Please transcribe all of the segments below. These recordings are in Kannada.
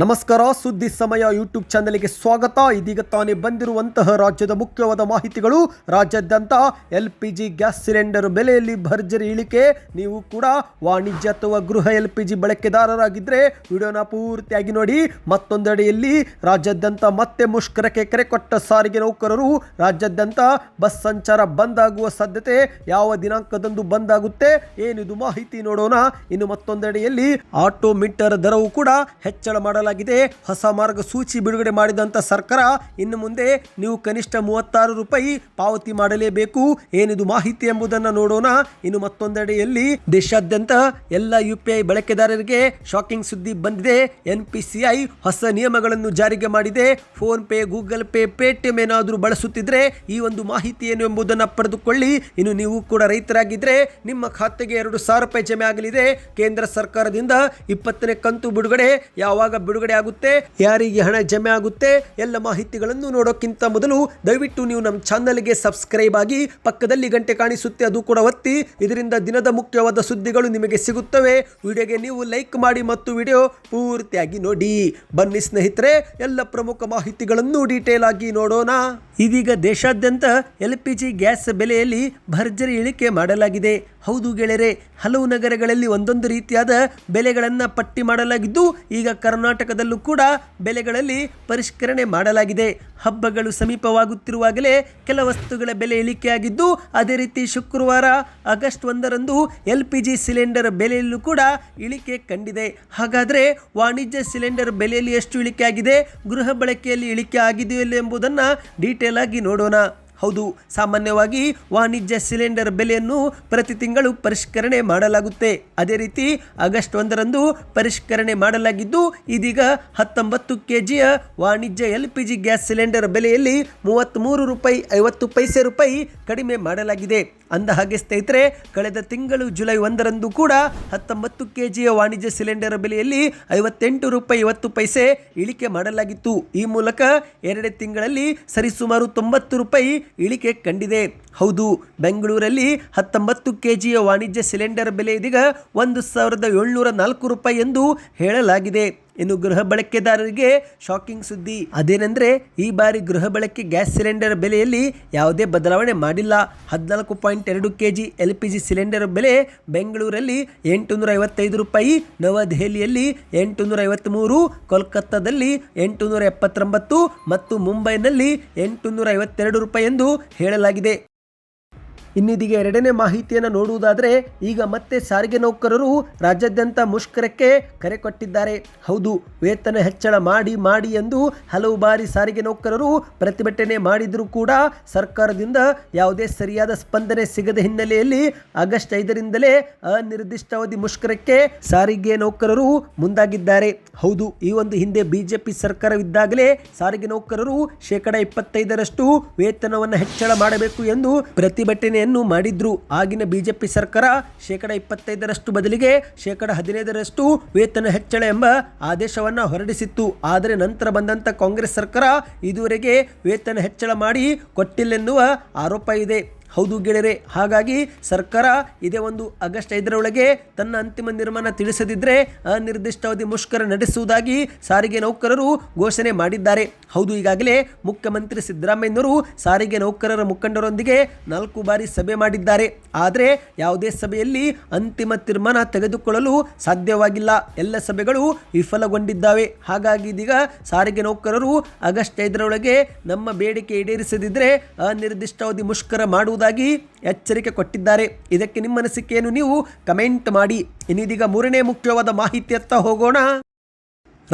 ನಮಸ್ಕಾರ, ಸುದ್ದಿ ಸಮಯ ಯೂಟ್ಯೂಬ್ ಚಾನಲ್ಗೆ ಸ್ವಾಗತ. ಇದೀಗ ತಾನೇ ಬಂದಿರುವಂತಹ ರಾಜ್ಯದ ಮುಖ್ಯವಾದ ಮಾಹಿತಿಗಳು. ರಾಜ್ಯಾದ್ಯಂತ L P G gas cylinder ಬೆಲೆಯಲ್ಲಿ ಭರ್ಜರಿ ಇಳಿಕೆ. ನೀವು ಕೂಡ ವಾಣಿಜ್ಯ ಅಥವಾ ಗೃಹ ಎಲ್ ಪಿ ಜಿ ಬಳಕೆದಾರರಾಗಿದ್ದರೆ ವಿಡಿಯೋನ ಪೂರ್ತಿಯಾಗಿ ನೋಡಿ. ಮತ್ತೊಂದೆಡೆಯಲ್ಲಿ ರಾಜ್ಯಾದ್ಯಂತ ಮತ್ತೆ ಮುಷ್ಕರಕ್ಕೆ ಕರೆ ಕೊಟ್ಟ ಸಾರಿಗೆ ನೌಕರರು. ರಾಜ್ಯಾದ್ಯಂತ ಬಸ್ ಸಂಚಾರ ಬಂದ್ ಆಗುವ ಸಾಧ್ಯತೆ ಯಾವ ದಿನಾಂಕದಂದು ಬಂದ್ ಆಗುತ್ತೆ ಏನಿದು ಮಾಹಿತಿ ನೋಡೋಣ. ಇನ್ನು ಮತ್ತೊಂದೆಡೆಯಲ್ಲಿ ಆಟೋ ಮೀಟರ್ ದರವು ಕೂಡ ಹೆಚ್ಚಳ ಮಾಡಲಾಗಿದೆ. ಹೊಸ ಮಾರ್ಗಸೂಚಿ ಬಿಡುಗಡೆ ಮಾಡಿದಂಥ ಸರ್ಕಾರ ಇನ್ನು ಮುಂದೆ ನೀವು ಕನಿಷ್ಠ ಮೂವತ್ತಾರು ರೂಪಾಯಿ ಪಾವತಿ ಮಾಡಲೇಬೇಕು. ಏನಿದು ಮಾಹಿತಿ ಎಂಬುದನ್ನು ನೋಡೋಣ. ಇನ್ನು ಮತ್ತೊಂದೆಡೆಯಲ್ಲಿ ದೇಶಾದ್ಯಂತ ಎಲ್ಲ ಯು ಪಿ ಐ ಬಳಕೆದಾರರಿಗೆ ಶಾಕಿಂಗ್ ಸುದ್ದಿ ಬಂದಿದೆ. ಎನ್ ಹೊಸ ನಿಯಮಗಳನ್ನು ಜಾರಿಗೆ ಮಾಡಿದೆ. Phone pay, Google Pay, Paytm ಏನಾದರೂ ಬಳಸುತ್ತಿದ್ರೆ ಈ ಒಂದು ಮಾಹಿತಿ ಏನು ಎಂಬುದನ್ನು ಪಡೆದುಕೊಳ್ಳಿ. ಇನ್ನು ನೀವು ಕೂಡ ರೈತರಾಗಿದ್ದರೆ ನಿಮ್ಮ ಖಾತೆಗೆ ಎರಡು ಸಾವಿರ ರೂಪಾಯಿ ಜಮೆ ಆಗಲಿದೆ. ಕೇಂದ್ರ ಸರ್ಕಾರದಿಂದ ಇಪ್ಪತ್ತನೇ ಕಂತು ಬಿಡುಗಡೆ ಯಾವಾಗ ಬಿಡುಗಡೆ ಆಗುತ್ತೆ, ಯಾರಿಗೆ ಹಣ ಜಮೆ ಆಗುತ್ತೆ, ಎಲ್ಲ ಮಾಹಿತಿಗಳನ್ನು ನೋಡೋಕ್ಕಿಂತ ಮೊದಲು ದಯವಿಟ್ಟು ನೀವು ನಮ್ಮ ಚಾನಲ್ಗೆ ಸಬ್ಸ್ಕ್ರೈಬ್ ಆಗಿ ಪಕ್ಕದಲ್ಲಿ ಗಂಟೆ ಕಾಣಿಸುತ್ತೆ, ಅದು ಕೂಡ ಒತ್ತಿ. ಇದರಿಂದ ದಿನದ ಮುಖ್ಯವಾದ ಸುದ್ದಿಗಳು ನಿಮಗೆ ಸಿಗುತ್ತವೆ. ವಿಡಿಯೋಗೆ ನೀವು ಲೈಕ್ ಮಾಡಿ ಮತ್ತು ವಿಡಿಯೋ ಪೂರ್ತಿಯಾಗಿ ನೋಡಿ. ಬನ್ನಿ ಸ್ನೇಹಿತರೆ, ಎಲ್ಲ ಪ್ರಮುಖ ಮಾಹಿತಿಗಳನ್ನು ಡೀಟೇಲ್ ಆಗಿ ನೋಡೋಣ. ಇದೀಗ ದೇಶಾದ್ಯಂತ ಎಲ್ ಪಿ ಜಿ ಗ್ಯಾಸ್ ಬೆಲೆಯಲ್ಲಿ ಭರ್ಜರಿ ಇಳಿಕೆ ಮಾಡಲಾಗಿದೆ. ಹೌದು ಗೆಳೆಯರೆ, ಹಲವು ನಗರಗಳಲ್ಲಿ ಒಂದೊಂದು ರೀತಿಯಾದ ಬೆಲೆಗಳನ್ನು ಪಟ್ಟಿ ಮಾಡಲಾಗಿದ್ದು, ಈಗ ಕರ್ನಾಟಕದಲ್ಲೂ ಕೂಡ ಬೆಲೆಗಳಲ್ಲಿ ಪರಿಷ್ಕರಣೆ ಮಾಡಲಾಗಿದೆ. ಹಬ್ಬಗಳು ಸಮೀಪವಾಗುತ್ತಿರುವಾಗಲೇ ಕೆಲ ವಸ್ತುಗಳ ಬೆಲೆ ಇಳಿಕೆಯಾಗಿದ್ದು, ಅದೇ ರೀತಿ ಶುಕ್ರವಾರ, ಆಗಸ್ಟ್ ಒಂದರಂದು ಎಲ್ ಪಿ ಜಿ ಸಿಲಿಂಡರ್ ಬೆಲೆಯಲ್ಲೂ ಕೂಡ ಇಳಿಕೆ ಕಂಡಿದೆ. ಹಾಗಾದರೆ ವಾಣಿಜ್ಯ ಸಿಲಿಂಡರ್ ಬೆಲೆಯಲ್ಲಿ ಎಷ್ಟು ಇಳಿಕೆ ಆಗಿದೆ ಗೃಹ ಬಳಕೆಯಲ್ಲಿ ಇಳಿಕೆ ಆಗಿದೆಯಲ್ಲ ಎಂಬುದನ್ನು ಡೀಟೇಲ್ ಆಗಿ ನೋಡೋಣ. ಹೌದು, ಸಾಮಾನ್ಯವಾಗಿ ವಾಣಿಜ್ಯ ಸಿಲಿಂಡರ್ ಬೆಲೆಯನ್ನು ಪ್ರತಿ ತಿಂಗಳು ಪರಿಷ್ಕರಣೆ ಮಾಡಲಾಗುತ್ತೆ. ಅದೇ ರೀತಿ ಆಗಸ್ಟ್ ಒಂದರಂದು ಪರಿಷ್ಕರಣೆ ಮಾಡಲಾಗಿದ್ದು, ಇದೀಗ ಹತ್ತೊಂಬತ್ತು ಕೆ ಜಿಯ ವಾಣಿಜ್ಯ L P G gas cylinder ಬೆಲೆಯಲ್ಲಿ ಮೂವತ್ತ್ಮೂರು ರೂಪಾಯಿ ಐವತ್ತು ಪೈಸೆ ರೂಪಾಯಿ ಕಡಿಮೆ ಮಾಡಲಾಗಿದೆ. ಅಂದ ಹಾಗೆ ಸ್ನೇಹಿತರೆ, ಕಳೆದ ತಿಂಗಳು ಜುಲೈ ಒಂದರಂದು ಕೂಡ ಹತ್ತೊಂಬತ್ತು ಕೆ ಜಿಯ ವಾಣಿಜ್ಯ ಸಿಲಿಂಡರ್ ಬೆಲೆಯಲ್ಲಿ ಐವತ್ತೆಂಟು ರೂಪಾಯಿ ಐವತ್ತು ಪೈಸೆ ಇಳಿಕೆ ಮಾಡಲಾಗಿತ್ತು. ಈ ಮೂಲಕ ಎರಡೇ ತಿಂಗಳಲ್ಲಿ ಸರಿಸುಮಾರು ತೊಂಬತ್ತು ರೂಪಾಯಿ ಇಳಿಕೆ ಕಂಡಿದೆ. ಹೌದು, ಬೆಂಗಳೂರಲ್ಲಿ ಹತ್ತೊಂಬತ್ತು ಕೆ ಜಿಯ ವಾಣಿಜ್ಯ ಸಿಲಿಂಡರ್ ಬೆಲೆ ಇದೀಗ ಒಂದು ಸಾವಿರದ ಏಳ್ನೂರ ನಾಲ್ಕು ರೂಪಾಯಿ ಎಂದು ಹೇಳಲಾಗಿದೆ. ಇನ್ನು ಗೃಹ ಬಳಕೆದಾರರಿಗೆ ಶಾಕಿಂಗ್ ಸುದ್ದಿ. ಅದೇನೆಂದರೆ, ಈ ಬಾರಿ ಗೃಹ ಬಳಕೆ ಗ್ಯಾಸ್ ಸಿಲಿಂಡರ್ ಬೆಲೆಯಲ್ಲಿ ಯಾವುದೇ ಬದಲಾವಣೆ ಮಾಡಿಲ್ಲ. ಹದಿನಾಲ್ಕು ಪಾಯಿಂಟ್ ಎರಡು K G L P G cylinder ಬೆಲೆ ಬೆಂಗಳೂರಲ್ಲಿ ಎಂಟುನೂರ ಐವತ್ತೈದು ರೂಪಾಯಿ, ನವದೆಹಲಿಯಲ್ಲಿ ಎಂಟುನೂರ ಐವತ್ತ್ಮೂರು ಕೋಲ್ಕತ್ತಾದಲ್ಲಿ ಎಂಟುನೂರ ಎಪ್ಪತ್ತೊಂಬತ್ತು ಮತ್ತು ಮುಂಬೈನಲ್ಲಿ ಎಂಟುನೂರ ಐವತ್ತೆರಡು ರೂಪಾಯಿ ಎಂದು ಹೇಳಲಾಗಿದೆ. ಇನ್ನಿದೀಗ ಎರಡನೇ ಮಾಹಿತಿಯನ್ನು ನೋಡುವುದಾದರೆ ಈಗ ಮತ್ತೆ ಸಾರಿಗೆ ನೌಕರರು ರಾಜ್ಯಾದ್ಯಂತ ಮುಷ್ಕರಕ್ಕೆ ಕರೆ ಕೊಟ್ಟಿದ್ದಾರೆ. ಹೌದು, ವೇತನ ಹೆಚ್ಚಳ ಮಾಡಿ ಮಾಡಿ ಎಂದು ಹಲವು ಬಾರಿ ಸಾರಿಗೆ ನೌಕರರು ಪ್ರತಿಭಟನೆ ಮಾಡಿದರೂ ಕೂಡ ಸರ್ಕಾರದಿಂದ ಯಾವುದೇ ಸರಿಯಾದ ಸ್ಪಂದನೆ ಸಿಗದ ಹಿನ್ನೆಲೆಯಲ್ಲಿ ಆಗಸ್ಟ್ ಐದರಿಂದಲೇ ಅನಿರ್ದಿಷ್ಟಾವಧಿ ಮುಷ್ಕರಕ್ಕೆ ಸಾರಿಗೆ ನೌಕರರು ಮುಂದಾಗಿದ್ದಾರೆ. ಹೌದು, ಈ ಒಂದು ಹಿಂದೆ ಬಿಜೆಪಿ ಸರ್ಕಾರವಿದ್ದಾಗಲೇ ಸಾರಿಗೆ ನೌಕರರು ಶೇಕಡಾ ಇಪ್ಪತ್ತೈದರಷ್ಟು ವೇತನವನ್ನು ಹೆಚ್ಚಳ ಮಾಡಬೇಕು ಎಂದು ಪ್ರತಿಭಟನೆಯನ್ನು ಮಾಡಿದ್ರು. ಆಗಿನ ಬಿಜೆಪಿ ಸರ್ಕಾರ ಶೇಕಡ ಇಪ್ಪತ್ತೈದರಷ್ಟು ಬದಲಿಗೆ ಶೇಕಡ ಹದಿನೈದರಷ್ಟು ವೇತನ ಹೆಚ್ಚಳ ಎಂಬ ಆದೇಶವನ್ನು ಹೊರಡಿಸಿತ್ತು. ಆದರೆ ನಂತರ ಬಂದಂಥ ಕಾಂಗ್ರೆಸ್ ಸರ್ಕಾರ ಇದುವರೆಗೆ ವೇತನ ಹೆಚ್ಚಳ ಮಾಡಿ ಕೊಟ್ಟಿಲ್ಲೆನ್ನುವ ಆರೋಪ ಇದೆ. ಹೌದು ಗೆಳೆಯರೆ, ಹಾಗಾಗಿ ಸರ್ಕಾರ ಇದೇ ಒಂದು ಆಗಸ್ಟ್ ಐದರೊಳಗೆ ತನ್ನ ಅಂತಿಮ ನಿರ್ಮಾಣ ತಿಳಿಸದಿದ್ದರೆ ಅನಿರ್ದಿಷ್ಟಾವಧಿ ಮುಷ್ಕರ ನಡೆಸುವುದಾಗಿ ಸಾರಿಗೆ ನೌಕರರು ಘೋಷಣೆ ಮಾಡಿದ್ದಾರೆ. ಹೌದು, ಈಗಾಗಲೇ ಮುಖ್ಯಮಂತ್ರಿ ಸಿದ್ದರಾಮಯ್ಯನವರು ಸಾರಿಗೆ ನೌಕರರ ಮುಖಂಡರೊಂದಿಗೆ ನಾಲ್ಕು ಬಾರಿ ಸಭೆ ಮಾಡಿದ್ದಾರೆ. ಆದರೆ ಯಾವುದೇ ಸಭೆಯಲ್ಲಿ ಅಂತಿಮ ತೀರ್ಮಾನ ತೆಗೆದುಕೊಳ್ಳಲು ಸಾಧ್ಯವಾಗಿಲ್ಲ. ಎಲ್ಲ ಸಭೆಗಳು ವಿಫಲಗೊಂಡಿದ್ದಾವೆ. ಹಾಗಾಗಿ ಇದೀಗ ಸಾರಿಗೆ ನೌಕರರು ಆಗಸ್ಟ್ ಐದರೊಳಗೆ ನಮ್ಮ ಬೇಡಿಕೆ ಈಡೇರಿಸದಿದ್ದರೆ ಅನಿರ್ದಿಷ್ಟಾವಧಿ ಮುಷ್ಕರ ಮಾಡುವುದಾಗಿ ಎಚ್ಚರಿಕೆ ಕೊಟ್ಟಿದ್ದಾರೆ. ಇದಕ್ಕೆ ನಿಮ್ಮ ಅನಿಸಿಕೆಯನ್ನು ನೀವು ಕಮೆಂಟ್ ಮಾಡಿ. ಇನ್ನಿದೀಗ ಮೂರನೇ ಮುಖ್ಯವಾದ ಮಾಹಿತಿಯತ್ತ ಹೋಗೋಣ.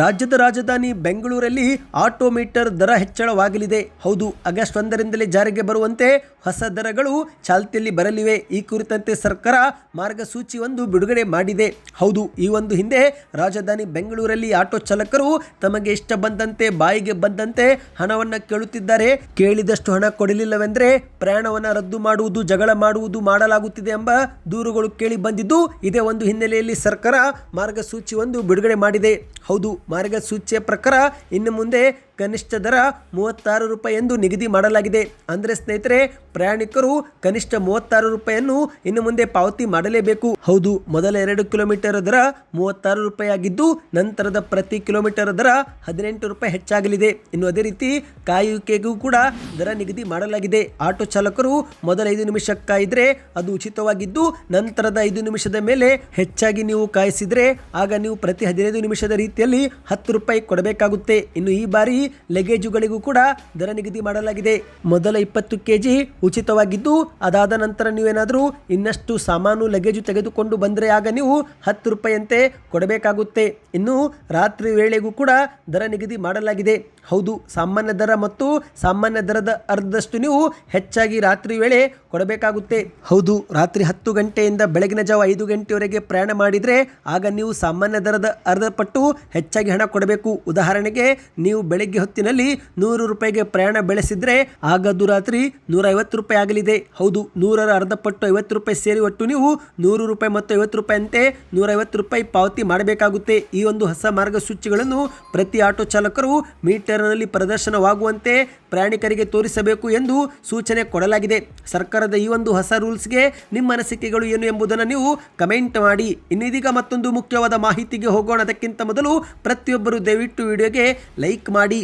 ರಾಜ್ಯದ ರಾಜಧಾನಿ ಬೆಂಗಳೂರಲ್ಲಿ ಆಟೋಮೀಟರ್ ದರ ಹೆಚ್ಚಳವಾಗಲಿದೆ. ಹೌದು, ಆಗಸ್ಟ್ ಒಂದರಿಂದಲೇ ಜಾರಿಗೆ ಬರುವಂತೆ ಹೊಸ ದರಗಳು ಚಾಲ್ತಿಯಲ್ಲಿ ಬರಲಿವೆ. ಈ ಕುರಿತಂತೆ ಸರ್ಕಾರ ಮಾರ್ಗಸೂಚಿ ಒಂದು ಬಿಡುಗಡೆ ಮಾಡಿದೆ. ಹೌದು, ಈ ಒಂದು ಹಿಂದೆ ರಾಜಧಾನಿ ಬೆಂಗಳೂರಲ್ಲಿ ಆಟೋ ಚಾಲಕರು ತಮಗೆ ಇಷ್ಟ ಬಂದಂತೆ, ಬಾಯಿಗೆ ಬಂದಂತೆ ಹಣವನ್ನು ಕೇಳುತ್ತಿದ್ದಾರೆ. ಕೇಳಿದಷ್ಟು ಹಣ ಕೊಡಲಿಲ್ಲವೆಂದರೆ ಪ್ರಯಾಣವನ್ನು ರದ್ದು ಮಾಡುವುದು, ಜಗಳ ಮಾಡುವುದು ಮಾಡಲಾಗುತ್ತಿದೆ ಎಂಬ ದೂರುಗಳು ಕೇಳಿ ಬಂದಿದ್ದು, ಇದೇ ಒಂದು ಹಿನ್ನೆಲೆಯಲ್ಲಿ ಸರ್ಕಾರ ಮಾರ್ಗಸೂಚಿ ಒಂದು ಬಿಡುಗಡೆ ಮಾಡಿದೆ. ಹೌದು ಮಾರ್ಗಸೂಚಿಯ ಪ್ರಕಾರ ಇನ್ನು ಮುಂದೆ ಕನಿಷ್ಠ ದರ ಮೂವತ್ತಾರು ರೂಪಾಯಿ ಎಂದು ನಿಗದಿ ಮಾಡಲಾಗಿದೆ. ಅಂದರೆ ಸ್ನೇಹಿತರೆ, ಪ್ರಯಾಣಿಕರು ಕನಿಷ್ಠ ಮೂವತ್ತಾರು ರೂಪಾಯಿಯನ್ನು ಇನ್ನು ಮುಂದೆ ಪಾವತಿ ಮಾಡಲೇಬೇಕು. ಹೌದು, ಮೊದಲ ಎರಡು ಕಿಲೋಮೀಟರ್ ದರ ಮೂವತ್ತಾರು ರೂಪಾಯಿ ಆಗಿದ್ದು ನಂತರದ ಪ್ರತಿ ಕಿಲೋಮೀಟರ್ ದರ ಹದಿನೆಂಟು ರೂಪಾಯಿ ಹೆಚ್ಚಾಗಲಿದೆ. ಇನ್ನು ಅದೇ ರೀತಿ ಕಾಯುವಿಕೆಗೂ ಕೂಡ ದರ ನಿಗದಿ ಮಾಡಲಾಗಿದೆ. ಆಟೋ ಚಾಲಕರು ಮೊದಲ ಐದು ನಿಮಿಷ ಕಾಯಿದ್ರೆ ಅದು ಉಚಿತವಾಗಿದ್ದು, ನಂತರದ ಐದು ನಿಮಿಷದ ಮೇಲೆ ಹೆಚ್ಚಾಗಿ ನೀವು ಕಾಯಿಸಿದರೆ, ಆಗ ನೀವು ಪ್ರತಿ ಹದಿನೈದು ನಿಮಿಷದ ರೀತಿಯಲ್ಲಿ ಹತ್ತು ರೂಪಾಯಿ ಕೊಡಬೇಕಾಗುತ್ತೆ. ಇನ್ನು ಈ ಬಾರಿ ಲಗೇಜುಗಳಿಗೂ ಕೂಡ ದರ ನಿಗದಿ ಮಾಡಲಾಗಿದೆ. ಮೊದಲ ಇಪ್ಪತ್ತು ಕೆಜಿ ಉಚಿತವಾಗಿದ್ದು, ಅದಾದ ನಂತರ ನೀವೇನಾದರೂ ಇನ್ನಷ್ಟು ಸಾಮಾನು ಲಗೇಜು ತೆಗೆದುಕೊಂಡು ಬಂದರೆ ಆಗ ನೀವು ಹತ್ತು ರೂಪಾಯಿಯಂತೆ ಕೊಡಬೇಕಾಗುತ್ತೆ. ಇನ್ನು ರಾತ್ರಿ ವೇಳೆಗೂ ಕೂಡ ದರ ನಿಗದಿ ಮಾಡಲಾಗಿದೆ. ಹೌದು, ಸಾಮಾನ್ಯ ದರ ಮತ್ತು ಸಾಮಾನ್ಯ ದರದ ಅರ್ಧದಷ್ಟು ನೀವು ಹೆಚ್ಚಾಗಿ ರಾತ್ರಿ ವೇಳೆ ಕೊಡಬೇಕಾಗುತ್ತೆ. ಹೌದು, ರಾತ್ರಿ ಹತ್ತು ಗಂಟೆಯಿಂದ ಬೆಳಗಿನ ಜಾವ ಐದು ಗಂಟೆವರೆಗೆ ಪ್ರಯಾಣ ಮಾಡಿದರೆ ಆಗ ನೀವು ಸಾಮಾನ್ಯ ದರದ ಅರ್ಧ ಪಟ್ಟು ಹೆಚ್ಚಾಗಿ ಹಣ ಕೊಡಬೇಕು. ಉದಾಹರಣೆಗೆ, ನೀವು ಬೆಳಗ್ಗೆ ಹೊತ್ತಿನಲ್ಲಿ ನೂರು ರೂಪಾಯಿಗೆ ಪ್ರಯಾಣ ಬೆಳೆಸಿದ್ರೆ ಆಗ ಅದು ರಾತ್ರಿ ನೂರ ಐವತ್ತು ರೂಪಾಯಿ ಆಗಲಿದೆ. ಹೌದು, ನೂರರ ಅರ್ಧ ಪಟ್ಟು ಐವತ್ತು ರೂಪಾಯಿ ಸೇರಿ ಒಟ್ಟು ನೀವು ನೂರು ರೂಪಾಯಿ ಮತ್ತು ಐವತ್ತು ರೂಪಾಯಿ ಅಂತೆ ನೂರ ಐವತ್ತು ರೂಪಾಯಿ ಪಾವತಿ ಮಾಡಬೇಕಾಗುತ್ತೆ. ಈ ಒಂದು ಹೊಸ ಮಾರ್ಗಸೂಚಿಗಳನ್ನು ಪ್ರತಿ ಆಟೋ ಚಾಲಕರು ಮೀಟರ್ನಲ್ಲಿ ಪ್ರದರ್ಶನವಾಗುವಂತೆ ಪ್ರಯಾಣಿಕರಿಗೆ ತೋರಿಸಬೇಕು ಎಂದು ಸೂಚನೆ ಕೊಡಲಾಗಿದೆ. ಸರ್ಕಾರದ ಈ ಒಂದು ಹೊಸ ರೂಲ್ಸ್ಗೆ ನಿಮ್ಮ ಅನಿಸಿಕೆಗಳು ಏನು ಎಂಬುದನ್ನು ನೀವು ಕಮೆಂಟ್ ಮಾಡಿ. ಇನ್ನಿದೀಗ ಮತ್ತೊಂದು ಮುಖ್ಯವಾದ ಮಾಹಿತಿಗೆ ಹೋಗೋಣ. ಅದಕ್ಕಿಂತ ಮೊದಲು ಪ್ರತಿಯೊಬ್ಬರು ದಯವಿಟ್ಟು ವಿಡಿಯೋಗೆ ಲೈಕ್ ಮಾಡಿ.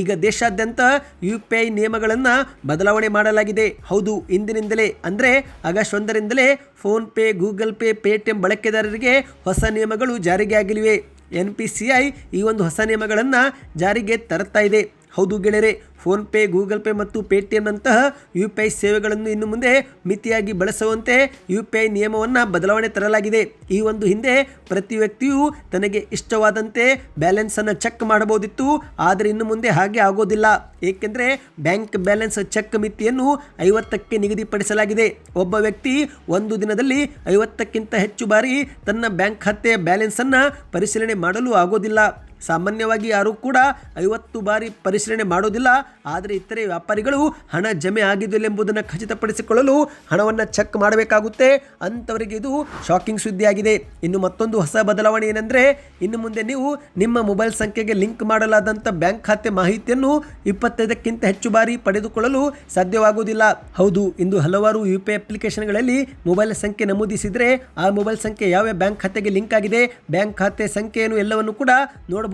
ಈಗ ದೇಶಾದ್ಯಂತ ಯು ಪಿ ಐ ನಿಯಮಗಳನ್ನು ಬದಲಾವಣೆ ಮಾಡಲಾಗಿದೆ. ಹೌದು, ಇಂದಿನಿಂದಲೇ. ಅಂದರೆ ಆಗಸ್ಟ್ ಒಂದರಿಂದಲೇ ಫೋನ್ಪೇ ಗೂಗಲ್ ಪೇ, ಪೇಟಿಎಂ ಬಳಕೆದಾರರಿಗೆ ಹೊಸ ನಿಯಮಗಳು ಜಾರಿಗೆ ಆಗಲಿವೆ. ಎನ್ ಪಿ ಸಿ ಐ ಈ ಒಂದು ಹೊಸ ನಿಯಮಗಳನ್ನು ಜಾರಿಗೆ ತರುತ್ತಾ ಇದೆ. ಹೌದು ಗೆಳೆಯರೆ, ಫೋನ್ಪೇ, ಗೂಗಲ್ ಪೇ ಮತ್ತು ಪೇಟಿಎಂನಂತಹ ಯು ಪಿ ಐ ಸೇವೆಗಳನ್ನು ಇನ್ನು ಮುಂದೆ ಮಿತಿಯಾಗಿ ಬಳಸುವಂತೆ ಯು ಪಿ ಐ ನಿಯಮವನ್ನು ಬದಲಾವಣೆ ತರಲಾಗಿದೆ. ಈ ಒಂದು ಹಿಂದೆ ಪ್ರತಿ ವ್ಯಕ್ತಿಯು ತನಗೆ ಇಷ್ಟವಾದಂತೆ ಬ್ಯಾಲೆನ್ಸನ್ನು ಚೆಕ್ ಮಾಡಬಹುದಿತ್ತು, ಆದರೆ ಇನ್ನು ಮುಂದೆ ಹಾಗೆ ಆಗೋದಿಲ್ಲ. ಏಕೆಂದರೆ ಬ್ಯಾಂಕ್ ಬ್ಯಾಲೆನ್ಸ್ ಚೆಕ್ ಮಿತಿಯನ್ನು ಐವತ್ತಕ್ಕೆ ನಿಗದಿಪಡಿಸಲಾಗಿದೆ. ಒಬ್ಬ ವ್ಯಕ್ತಿ ಒಂದು ದಿನದಲ್ಲಿ ಐವತ್ತಕ್ಕಿಂತ ಹೆಚ್ಚು ಬಾರಿ ತನ್ನ ಬ್ಯಾಂಕ್ ಖಾತೆಯ ಬ್ಯಾಲೆನ್ಸನ್ನು ಪರಿಶೀಲನೆ ಮಾಡಲು ಆಗೋದಿಲ್ಲ. ಸಾಮಾನ್ಯವಾಗಿ ಯಾರೂ ಕೂಡ ಐವತ್ತು ಬಾರಿ ಪರಿಶೀಲನೆ ಮಾಡೋದಿಲ್ಲ. ಆದರೆ ಇತರೆ ವ್ಯಾಪಾರಿಗಳು ಹಣ ಜಮೆ ಆಗಿದ್ದಿಲ್ಲ ಎಂಬುದನ್ನು ಖಚಿತಪಡಿಸಿಕೊಳ್ಳಲು ಹಣವನ್ನು ಚೆಕ್ ಮಾಡಬೇಕಾಗುತ್ತೆ. ಅಂಥವರಿಗೆ ಇದು ಶಾಕಿಂಗ್ ಸುದ್ದಿಯಾಗಿದೆ. ಇನ್ನು ಮತ್ತೊಂದು ಹೊಸ ಬದಲಾವಣೆ ಏನೆಂದರೆ, ಇನ್ನು ಮುಂದೆ ನೀವು ನಿಮ್ಮ ಮೊಬೈಲ್ ಸಂಖ್ಯೆಗೆ ಲಿಂಕ್ ಮಾಡಲಾದಂಥ ಬ್ಯಾಂಕ್ ಖಾತೆ ಮಾಹಿತಿಯನ್ನು ಇಪ್ಪತ್ತೈದಕ್ಕಿಂತ ಹೆಚ್ಚು ಬಾರಿ ಪಡೆದುಕೊಳ್ಳಲು ಸಾಧ್ಯವಾಗುವುದಿಲ್ಲ. ಹೌದು, ಇಂದು ಹಲವಾರು ಯು ಪಿ ಅಪ್ಲಿಕೇಶನ್ಗಳಲ್ಲಿ ಮೊಬೈಲ್ ಸಂಖ್ಯೆ ನಮೂದಿಸಿದರೆ ಆ ಮೊಬೈಲ್ ಸಂಖ್ಯೆ ಯಾವ ಬ್ಯಾಂಕ್ ಖಾತೆಗೆ ಲಿಂಕ್ ಆಗಿದೆ, ಬ್ಯಾಂಕ್ ಖಾತೆ ಸಂಖ್ಯೆಯನ್ನು ಎಲ್ಲವನ್ನು ಕೂಡ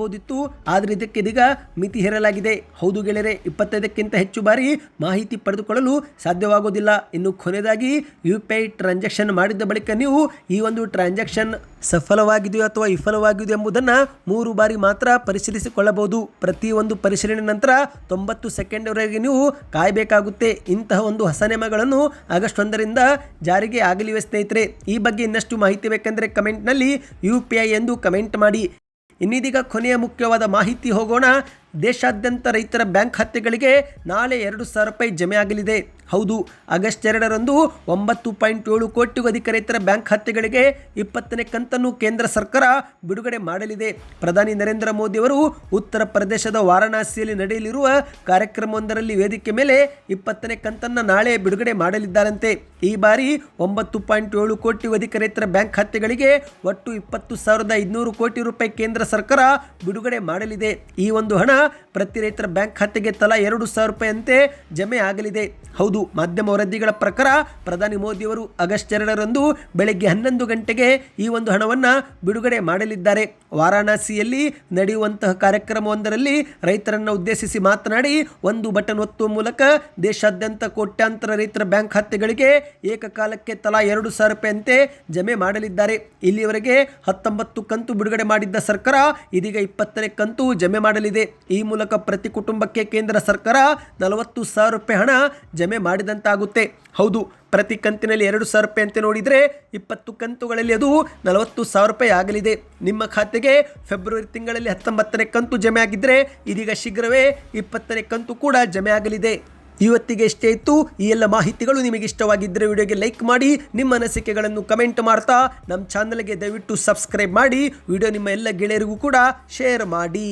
ನೋಡಬಹುದಿತ್ತು ಆದರೆ ಇದಕ್ಕೆ ಇದೀಗ ಮಿತಿ ಹೇರಲಾಗಿದೆ. ಹೌದು ಗೆಳೆಯರೆ, ಇಪ್ಪತ್ತೈದಕ್ಕಿಂತ ಹೆಚ್ಚು ಬಾರಿ ಮಾಹಿತಿ ಪಡೆದುಕೊಳ್ಳಲು ಸಾಧ್ಯವಾಗುವುದಿಲ್ಲ ಇನ್ನು ಕೊನೆಯದಾಗಿ, ಯು ಪಿ ಐ ಟ್ರಾನ್ಸಾಕ್ಷನ್ ಮಾಡಿದ ಬಳಿಕ ನೀವು ಈ ಒಂದು ಟ್ರಾನ್ಸಾಕ್ಷನ್ ಸಫಲವಾಗಿದೆಯೋ ಅಥವಾ ವಿಫಲವಾಗಿದೆಯೋ ಎಂಬುದನ್ನು ಮೂರು ಬಾರಿ ಮಾತ್ರ ಪರಿಶೀಲಿಸಿಕೊಳ್ಳಬಹುದು. ಪ್ರತಿಯೊಂದು ಪರಿಶೀಲನೆ ನಂತರ ತೊಂಬತ್ತು ಸೆಕೆಂಡ್ವರೆಗೆ ನೀವು ಕಾಯಬೇಕಾಗುತ್ತೆ. ಇಂತಹ ಒಂದು ಹೊಸ ನಿಯಮಗಳನ್ನು ಆಗಸ್ಟ್ ಒಂದರಿಂದ ಜಾರಿಗೆ ಆಗಲಿವೆ ಸ್ನೇಹಿತರೆ. ಈ ಬಗ್ಗೆ ಇನ್ನಷ್ಟು ಮಾಹಿತಿ ಬೇಕೆಂದರೆ ಕಮೆಂಟ್ನಲ್ಲಿ ಯು ಪಿ ಐ ಎಂದು ಕಮೆಂಟ್ ಮಾಡಿ. ಇನ್ನಿದೀಗ ಕೊನೆಯ ಮುಖ್ಯವಾದ ಮಾಹಿತಿ ಹೋಗೋಣ. ದೇಶಾದ್ಯಂತ ರೈತರ ಬ್ಯಾಂಕ್ ಖಾತೆಗಳಿಗೆ ನಾಳೆ ಎರಡು ಸಾವಿರ ರೂಪಾಯಿ ಜಮೆ ಆಗಲಿದೆ. ಹೌದು, ಆಗಸ್ಟ್ ಎರಡರಂದು ಒಂಬತ್ತು ಪಾಯಿಂಟ್ ಏಳು ಕೋಟಿಗೂ ಅಧಿಕ ರೈತರ ಬ್ಯಾಂಕ್ ಖಾತೆಗಳಿಗೆ ಇಪ್ಪತ್ತನೇ ಕಂತನ್ನು ಕೇಂದ್ರ ಸರ್ಕಾರ ಬಿಡುಗಡೆ ಮಾಡಲಿದೆ. ಪ್ರಧಾನಿ ನರೇಂದ್ರ ಮೋದಿ ಅವರು ಉತ್ತರ ಪ್ರದೇಶದ ವಾರಣಾಸಿಯಲ್ಲಿ ನಡೆಯಲಿರುವ ಕಾರ್ಯಕ್ರಮವೊಂದರಲ್ಲಿ ವೇದಿಕೆ ಮೇಲೆ ಇಪ್ಪತ್ತನೇ ಕಂತನ್ನು ನಾಳೆ ಬಿಡುಗಡೆ ಮಾಡಲಿದ್ದಾರಂತೆ. ಈ ಬಾರಿ ಒಂಬತ್ತು ಪಾಯಿಂಟ್ ಏಳು ಕೋಟಿ ಅಧಿಕ ರೈತರ ಬ್ಯಾಂಕ್ ಖಾತೆಗಳಿಗೆ ಒಟ್ಟು ಇಪ್ಪತ್ತು ಸಾವಿರದ ಐದುನೂರು ಕೋಟಿ ರೂಪಾಯಿ ಕೇಂದ್ರ ಸರ್ಕಾರ ಬಿಡುಗಡೆ ಮಾಡಲಿದೆ. ಈ ಒಂದು ಹಣ ಪ್ರತಿ ರೈತರ ಬ್ಯಾಂಕ್ ಖಾತೆಗೆ ತಲಾ ಎರಡು ಸಾವಿರ ರೂಪಾಯಿಯಂತೆ ಜಮೆ ಆಗಲಿದೆ. ಹೌದು, ಮಾಧ್ಯಮ ವರದಿಗಳ ಪ್ರಕಾರ ಪ್ರಧಾನಿ ಮೋದಿಯವರು ಆಗಸ್ಟ್ ಎರಡರಂದು ಬೆಳಗ್ಗೆ ಹನ್ನೊಂದು ಗಂಟೆಗೆ ಈ ಒಂದು ಹಣವನ್ನು ಬಿಡುಗಡೆ ಮಾಡಲಿದ್ದಾರೆ. ವಾರಾಣಸಿಯಲ್ಲಿ ನಡೆಯುವಂತಹ ಕಾರ್ಯಕ್ರಮವೊಂದರಲ್ಲಿ ರೈತರನ್ನು ಉದ್ದೇಶಿಸಿ ಮಾತನಾಡಿ, ಒಂದು ಬಟನ್ ಒತ್ತುವ ಮೂಲಕ ದೇಶಾದ್ಯಂತ ಕೋಟ್ಯಾಂತರ ರೈತರ ಬ್ಯಾಂಕ್ ಖಾತೆಗಳಿಗೆ ಏಕಕಾಲಕ್ಕೆ ತಲಾ ಎರಡು ಸಾವಿರ ರೂಪಾಯಿಯಂತೆ ಜಮೆ ಮಾಡಲಿದ್ದಾರೆ. ಇಲ್ಲಿಯವರೆಗೆ ಹತ್ತೊಂಬತ್ತು ಕಂತು ಬಿಡುಗಡೆ ಮಾಡಿದ್ದ ಸರ್ಕಾರ ಇದೀಗ ಇಪ್ಪತ್ತನೇ ಕಂತು ಜಮೆ ಮಾಡಲಿದೆ. ಈ ಮೂಲಕ ಪ್ರತಿ ಕುಟುಂಬಕ್ಕೆ ಕೇಂದ್ರ ಸರ್ಕಾರ ನಲವತ್ತು ಸಾವಿರ ರೂಪಾಯಿ ಹಣ ಜಮೆ ಮಾಡಿದಂತಾಗುತ್ತೆ. ಹೌದು, ಪ್ರತಿ ಕಂತಿನಲ್ಲಿ ಎರಡು ಸಾವಿರ ರೂಪಾಯಿ ಅಂತ ನೋಡಿದರೆ ಇಪ್ಪತ್ತು ಕಂತುಗಳಲ್ಲಿ ಅದು ನಲವತ್ತು ಸಾವಿರ ರೂಪಾಯಿ ಆಗಲಿದೆ. ನಿಮ್ಮ ಖಾತೆಗೆ ಫೆಬ್ರವರಿ ತಿಂಗಳಲ್ಲಿ ಹತ್ತೊಂಬತ್ತನೇ ಕಂತು ಜಮೆ ಆಗಿದ್ದರೆ ಇದೀಗ ಶೀಘ್ರವೇ ಇಪ್ಪತ್ತನೇ ಕಂತು ಕೂಡ ಜಮೆ ಆಗಲಿದೆ. ಇವತ್ತಿಗೆ ಇಷ್ಟೇ ಇತ್ತು. ಈ ಎಲ್ಲ ಮಾಹಿತಿಗಳು ನಿಮಗೆ ಇಷ್ಟವಾಗಿದ್ದರೆ ವಿಡಿಯೋಗೆ ಲೈಕ್ ಮಾಡಿ, ನಿಮ್ಮ ಅನಿಸಿಕೆಗಳನ್ನು ಕಮೆಂಟ್ ಮಾಡ್ತಾ, ನಮ್ಮ ಚಾನಲ್ಗೆ ದಯವಿಟ್ಟು ಸಬ್ಸ್ಕ್ರೈಬ್ ಮಾಡಿ, ವಿಡಿಯೋ ನಿಮ್ಮ ಎಲ್ಲ ಗೆಳೆಯರಿಗೂ ಕೂಡ ಶೇರ್ ಮಾಡಿ.